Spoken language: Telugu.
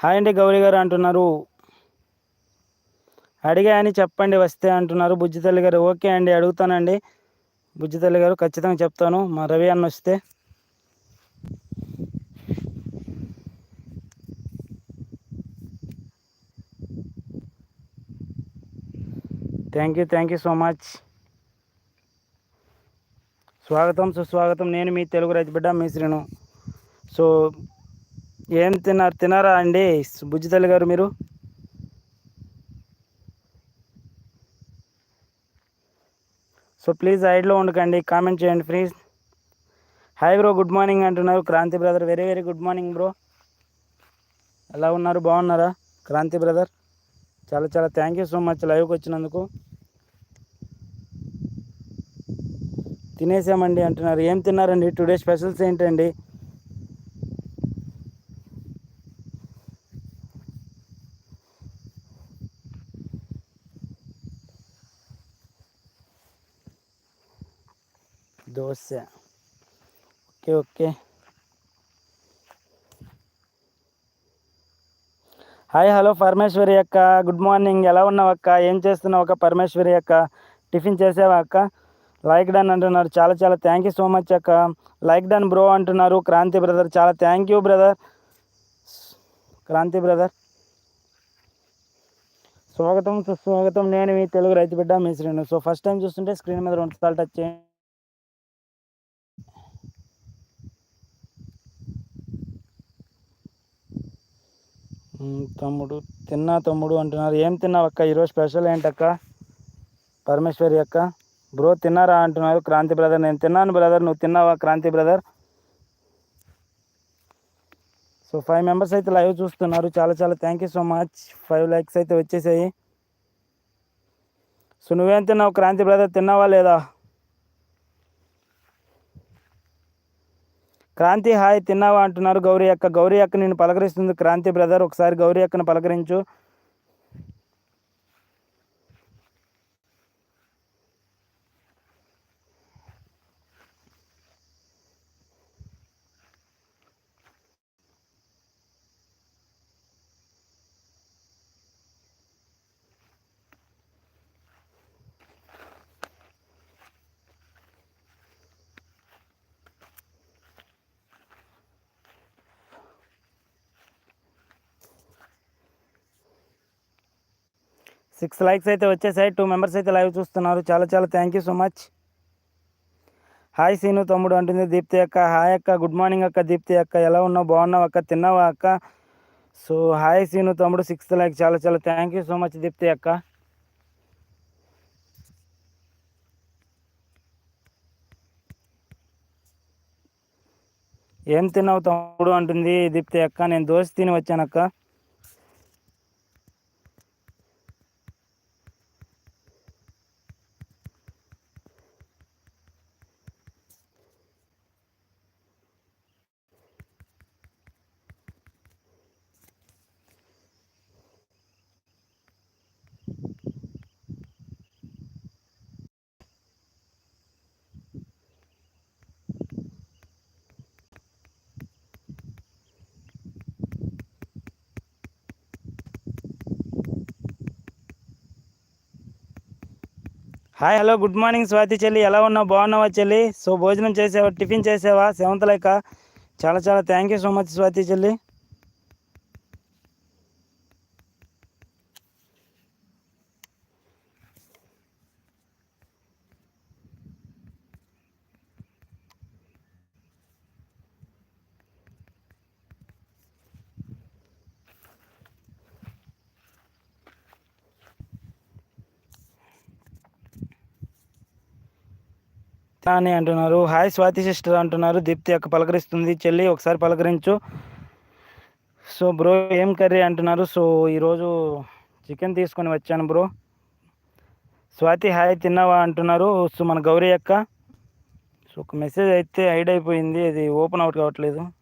హాయ్ అండి గౌరీ గారు అంటున్నారు. అడిగా అని చెప్పండి వస్తే అంటున్నారు. బుజ్జితల్లి గారు ఓకే అండి అడుగుతానండి. బుజ్జితల్లి గారు ఖచ్చితంగా చెప్తాను. మా రవి అన్న వస్తే. Thank you thank you so much స్వాగతం సుస్వాగతం. నేను మీ తెలుగు రైతు బిడ్డ మీ శ్రీను. సో ఏం తిన్నారు? తినారా అండి? బుజ్జితల్లి గారు మీరు? సో ప్లీజ్ సైడ్లో ఉండకండి కామెంట్ చేయండి please. Hi bro good morning అంటున్నారు. Kranti brother very very good morning bro. ఎలా ఉన్నారు? బాగున్నారా? క్రాంతి బ్రదర్ చాలా చాలా థ్యాంక్ యూ సో మచ్ లైవ్కి వచ్చినందుకు. తినేసామండి అంటున్నారు. ఏం తిన్నారండి? టుడే స్పెషల్స్ ఏంటండి? Dosa okay okay hi hello Parameshwari అక్క గుడ్ మార్నింగ్ ఎలా ఉన్నావు అక్క? ఏం చేస్తున్నావు అక్క పరమేశ్వరి అక్క? టిఫిన్ చేసావా అక్క? లైక్ డన్ అంటున్నారు. చాలా చాలా థ్యాంక్ యూ సో మచ్ అక్క. లైక్ డన్ బ్రో అంటున్నారు. క్రాంతి బ్రదర్ చాలా thank you brother. Kranti brother. స్వాగతం సుస్వాగతం. నేను మీ తెలుగు రైతు బిడ్డ మీ శ్రీను. సో ఫస్ట్ టైం చూస్తుంటే స్క్రీన్ మీద రెండు సార్లు టచ్ చేయండి. తమ్ముడు తిన్నా తమ్ముడు అంటున్నారు. ఏం తిన్నావు అక్క? ఈరోజు స్పెషల్ ఏంటక్క? పరమేశ్వరి అక్క. బ్రో తిన్నారా అంటున్నారు క్రాంతి బ్రదర్. నేను తిన్నాను బ్రదర్. నువ్వు తిన్నావా Kranti brother? So five members అయితే లైవ్ చూస్తున్నారు. చాలా చాలా thank you so much five likes అయితే వచ్చేసాయి. సో నువ్వేం తిన్నావు క్రాంతి బ్రదర్? తిన్నావా లేదా? క్రాంతి హాయ్ తిన్నావా అంటున్నారు గౌరీ అక్క. గౌరీ అక్క నేను పలకరిస్తుంది. క్రాంతి బ్రదర్ ఒకసారి గౌరీ అక్కను పలకరించు. సిక్స్ లైక్స్ అయితే వచ్చేసాయి. టూ మెంబర్స్ అయితే లైవ్ చూస్తున్నారు. చాలా చాలా thank you so much hi Seenu తమ్ముడు అంటుంది దీప్తి అక్క హాయ్ అక్క గుడ్ మార్నింగ్ అక్క దీప్తి అక్క. ఎలా ఉన్నావు? బాగున్నావు అక్క? తిన్నావా అక్క? సో హాయ్ సీను తమ్ముడు సిక్స్త్ లైక్ చాలా చాలా thank you so much Deepti అక్క. ఏం తిన్నావు తమ్ముడు? అంటుంది దీప్తి అక్క. నేను దోశ తిని వచ్చానక్క. Hi hello good morning Swathi చెల్లి. ఎలా ఉన్నావు? బాగున్నావా చెల్లి? సో భోజనం చేసావా? టిఫిన్ చేసావా? సెవెంత్ లైక చాలా చాలా thank you so much Swathi చెల్లి. అని అంటున్నారు. హాయ్ స్వాతి సిస్టర్ అంటున్నారు. దీప్తి అక్క పలకరిస్తుంది. చెల్లి ఒకసారి పలకరించు. సో బ్రో ఏం కర్రీ అంటున్నారు? సో ఈరోజు చికెన్ తీసుకొని వచ్చాను బ్రో. స్వాతి హాయ్ తిన్నావా అంటున్నారు. సో మన గౌరీ అక్క. సో ఒక మెసేజ్ అయితే హైడ్ అయిపోయింది. అది ఓపెన్ అవుట్ కావట్లేదు.